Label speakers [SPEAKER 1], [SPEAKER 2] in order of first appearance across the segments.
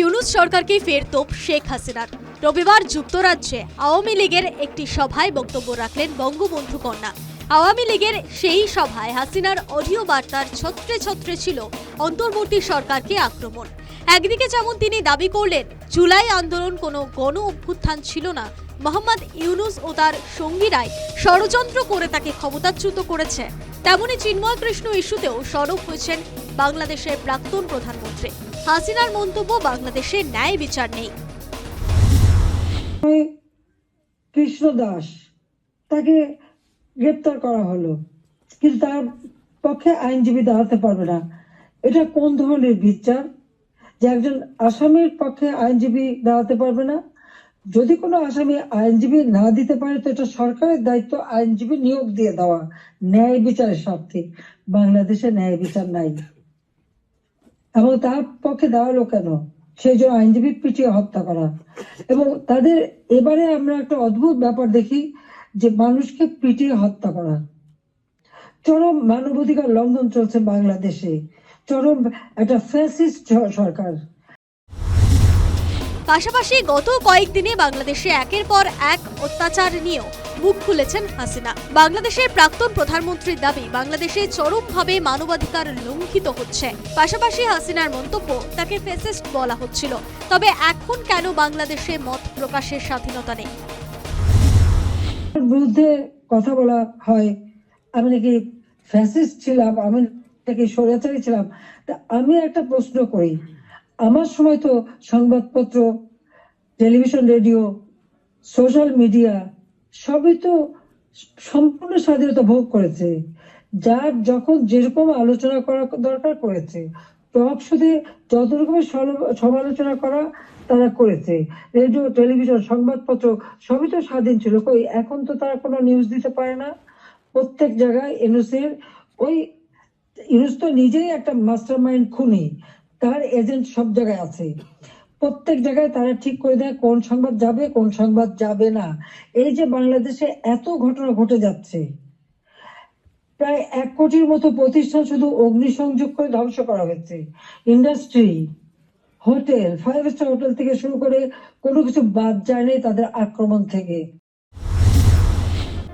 [SPEAKER 1] ইউনুস সরকারকে ফের তোপ শেখ হাসিনার। রবিবার যুক্তরাজ্যে আওয়ামী লীগের একটি সভায় বক্তব্য রাখলেন বঙ্গবন্ধু কন্যা আওয়ামী লীগের সেই সভায় হাসিনার অডিও বার্তার ছত্রে ছত্রে ছিল অন্তর্বর্তী সরকারকে আক্রমণ। একদিকে যেমন তিনি দাবি করলেন, জুলাই আন্দোলন কোনো গণ অভ্যুত্থান ছিল না, মোহাম্মদ ইউনুস ও তার সঙ্গীরাই ষড়যন্ত্র করে তাকে ক্ষমতাচ্যুত করেছে। তেমনি চিন্ময় কৃষ্ণ ইস্যুতেও সরব হয়েছেন বাংলাদেশের প্রাক্তন প্রধানমন্ত্রী। হাসিনার মন্তব্য বাংলাদেশে ন্যায় বিচার নেই।
[SPEAKER 2] কৃষ্ণ দাস, তাকে গ্রেপ্তার করা হলো। কিন্তু তার পক্ষে আইনজীবী দাঁড়াতে পারবে না। এটা কোন ধরনের বিচার? যে একজন আসামির পক্ষে আইনজীবী দাঁড়াতে পারবে না? যদি কোনো আসামি আইনজীবী না দিতে পারে, তো এটা সরকারের দায়িত্ব, আইনজীবী নিয়োগ দিয়ে দেওয়া। ন্যায় বিচারের স্বার্থে। বাংলাদেশে ন্যায় বিচার নাই। এবং তার পক্ষে দাঁড়াল কেন? সেই জন্য আইনজীবী পিটিয়ে হত্যা করা। এবং তাদের এবারে আমরা একটা অদ্ভুত ব্যাপার দেখি যে মানুষকে পিটিয়ে হত্যা করা। চরম মানবাধিকার লঙ্ঘন চলছে বাংলাদেশে। চরম একটা ফ্যাসিস্ট সরকার।
[SPEAKER 1] পাশাপাশি গত কয়েকদিনে বাংলাদেশে একের পর এক অত্যাচার নিয়েও মুখ খুলেছেন হাসিনা। বাংলাদেশের প্রাক্তন প্রধানমন্ত্রীর দাবি, বাংলাদেশে চরমভাবে মানবাধিকার লঙ্ঘিত হচ্ছে। পাশাপাশি হাসিনার মন্তব্য তাকে ফেসিস্ট বলা হচ্ছিল। তবে এখন কেন বাংলাদেশে মত প্রকাশের স্বাধীনতা নেই?
[SPEAKER 2] বিরুদ্ধে কথা বলা হয়, আমি নাকি ফ্যাসিস্ট ছিলাম, আমি নাকি ছিলাম। তা আমি একটা প্রশ্ন করি আমার সময় তো সংবাদপত্র, টেলিভিশন, রেডিও, সোশ্যাল মিডিয়া, সবই তো সম্পূর্ণ স্বাধীনতা ভোগ করেছে। যার যখন যেরকম আলোচনা করা দরকার করেছে, টক শুধু যত রকমের সমালোচনা করা তারা করেছে। রেডিও, টেলিভিশন, সংবাদপত্র সবই তো স্বাধীন ছিল। কই, এখন তো তারা কোনো নিউজ দিতে পারে না। প্রত্যেক জায়গায় ইউনুসের ওই ইউনুস তো নিজেই একটা মাস্টার মাইন্ড খুনি। তার এজেন্ট সব জায়গায় আছে। প্রত্যেক জায়গায় তারা ঠিক করে দেয় কোন সংবাদ যাবে, কোন সংবাদ যাবে না। এই যে বাংলাদেশে এত ঘটনা ঘটে যাচ্ছে, প্রায় এক কোটির মতো প্রতিষ্ঠান শুধু অগ্নিসংযোগ করে ধ্বংস করা হয়েছে। Industry, hotel five star hotel থেকে শুরু করে কোনো কিছু বাদ যায়নি তাদের আক্রমণ থেকে।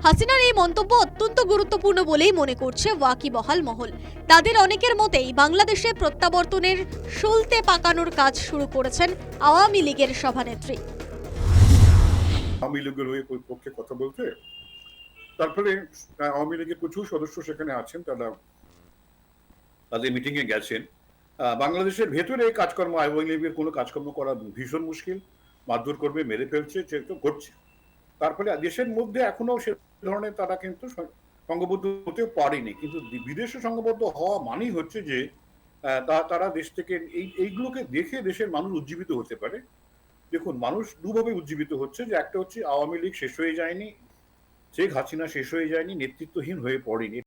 [SPEAKER 1] হাসিনার এই মন্তব্য অত্যন্ত গুরুত্বপূর্ণ বলেই মনে করছে ওয়াকিবহাল মহল। তাদের অনেকের মতেই বাংলাদেশে প্রত্যাবর্তনের সলতে পাকানোর কাজ শুরু করেছেন আওয়ামী লীগের সভানেত্রী।
[SPEAKER 3] আওয়ামী লীগের হয়ে পক্ষে কথা বলতে, তারপরে আওয়ামী লীগের প্রচুর সদস্য সেখানে আছেন, তারা তাদের মিটিং এ গেছেন বাংলাদেশের ভেতরে কাজকর্ম, আওয়ামী লীগের কোনো কাজকর্ম করা ভীষণ মুশকিল, মারধর করবে, মেরে ফেলছে সেটা ঘটছে। তারপরে দেশের মধ্যে এখনও সে ধরনের তারা কিন্তু সংঘবদ্ধ হতে পারেনি। কিন্তু বিদেশে সংঘবদ্ধ হওয়া মানেই হচ্ছে যে তারা দেশ থেকে এই, এইগুলোকে দেখে দেশের মানুষ উজ্জীবিত হতে পারে। দেখুন, মানুষ দুভাবে উজ্জীবিত হচ্ছে যে একটা হচ্ছে আওয়ামী লীগ শেষ হয়ে যায়নি, শেখ হাসিনা শেষ হয়ে যায়নি, নেতৃত্বহীন হয়ে পড়েনি।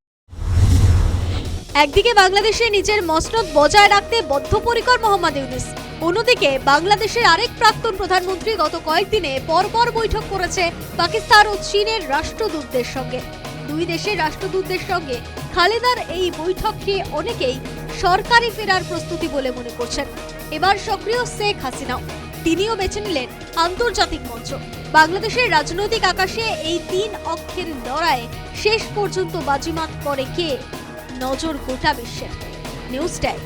[SPEAKER 1] একদিকে বাংলাদেশে নিজের মসনদ বজায় রাখতে বদ্ধপরিকর মোহাম্মদ ইউনুস, অন্যদিকে বাংলাদেশের আরেক প্রাক্তন প্রধানমন্ত্রী গত কয়েকদিনে পরপর বৈঠক করেছে পাকিস্তান ও চীনের রাষ্ট্রদূতদের সঙ্গে। দুই দেশের রাষ্ট্রদূতদের সঙ্গে খালেদার এই বৈঠককে অনেকেই সরকারি ফেরার প্রস্তুতি বলে মনে করছেন। এবার সক্রিয় শেখ হাসিনাও। তিনিও বেছে নিলেন আন্তর্জাতিক মঞ্চ। বাংলাদেশের রাজনৈতিক আকাশে এই তিন অক্ষের লড়াইয়ে শেষ পর্যন্ত বাজিমাত করে কে? নজর গোটা বিশ্বের নিউজ টাইম।